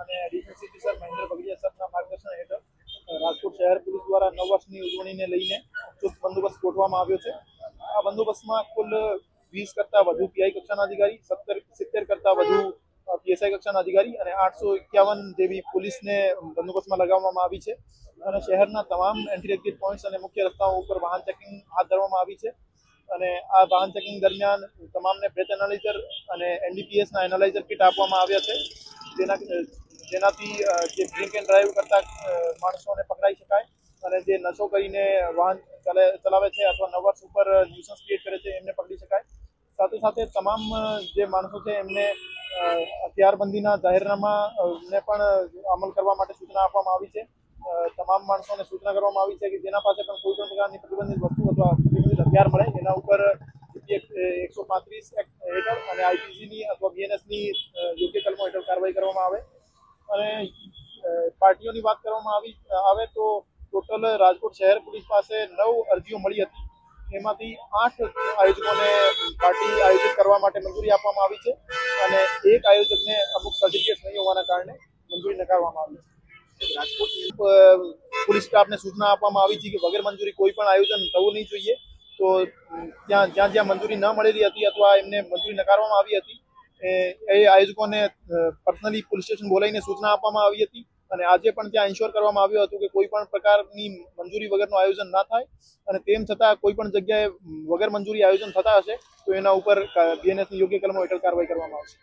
અને additional officer Mahendra Bagadiya સાહેબના માર્ગદર્શન હેઠળ રાજકોટ શહેર પોલીસ દ્વારા નવ વર્ષની ઉજવણીને લઈને ચુસ્ત બંદોબસ્ત ગોઠવવામાં આવ્યો છે. આ બંદોબસ્તમાં કુલ વીસ કરતાં વધુ પીઆઈ કક્ષાના અધિકારી, સત્તર, સિત્તેર કરતાં વધુ પીએસઆઈ કક્ષાના અધિકારી અને આઠસો એકાવન જેવી પોલીસને બંદોબસ્તમાં લગાવવામાં આવી છે. અને શહેરના તમામ એન્ટ્રી એક્ઝિટ પોઈન્ટ્સ અને મુખ્ય રસ્તાઓ ઉપર વાહન ચેકિંગ હાથ ધરવામાં આવી છે. અને આ વાહન ચેકિંગ દરમિયાન તમામને બ્રેથ એનાલાઇઝર અને એનડીપીએસના એનાલાઇઝર કિટ આપવામાં આવ્યા છે. જેના જેનાથી જે ડ્રિંક એન્ડ ડ્રાઈવ કરતા માણસોને પકડાઈ શકાય અને જે નશો કરીને વાહન ચલે, ચલાવે છે અથવા નવર્સ ઉપર ન્યુસન્સ ક્રિએટ કરે છે, એમને પકડી શકાય. સાથે સાથે તમામ જે માણસો છે, એમને હથિયારબંધીના જાહેરનામાને પણ અમલ કરવા માટે સૂચના આપવામાં આવી છે. તમામ માણસોને સૂચના કરવામાં આવી છે કે જેના પાસે પણ કોઈ પણ પ્રકારની પ્રતિબંધિત વસ્તુ અથવા પ્રતિબંધિત હથિયાર મળે, એના ઉપર એકસો પાંત્રીસ હેઠળ અને આઈપીસીની અથવા બીએનએસની યોગ્ય કલમો હેઠળ કાર્યવાહી કરવામાં આવે. અને પાર્ટીઓની વાત કરવામાં આવી, આવે તો ટોટલ રાજકોટ શહેર પોલીસ પાસે નવ અરજીઓ મળી હતી. એમાંથી આઠ આયોજકોને પાર્ટી આયોજિત કરવા માટે મંજૂરી આપવામાં આવી છે અને એક આયોજકને અમુક સર્ટિફિકેટ નહીં હોવાના કારણે મંજૂરી નકારવામાં આવી છે. રાજકોટ પોલીસ સ્ટાફને સૂચના આપવામાં આવી છે કે વગર મંજૂરી કોઈ પણ આયોજન થવું નહીં જોઈએ. તો ત્યાં, જ્યાં જ્યાં મંજૂરી ન મળેલી હતી અથવા એમને મંજૂરી નકારવામાં આવી હતી એ આયોજકોને પર્સનલી પોલીસ સ્ટેશન બોલાવીને સૂચના આપવામાં આવી હતી અને આજે પણ ત્યાં ઇન્શ્યોર કરવામાં આવ્યું હતું કે કોઈ પણ પ્રકારની મંજૂરી વગરનું આયોજન ના થાય અને તેમ છતાં કોઈ પણ જગ્યાએ વગર મંજૂરી આયોજન થતા હશે તો એના ઉપર બીએનએસની યોગ્ય કલમો હેઠળ કાર્યવાહી કરવામાં આવશે.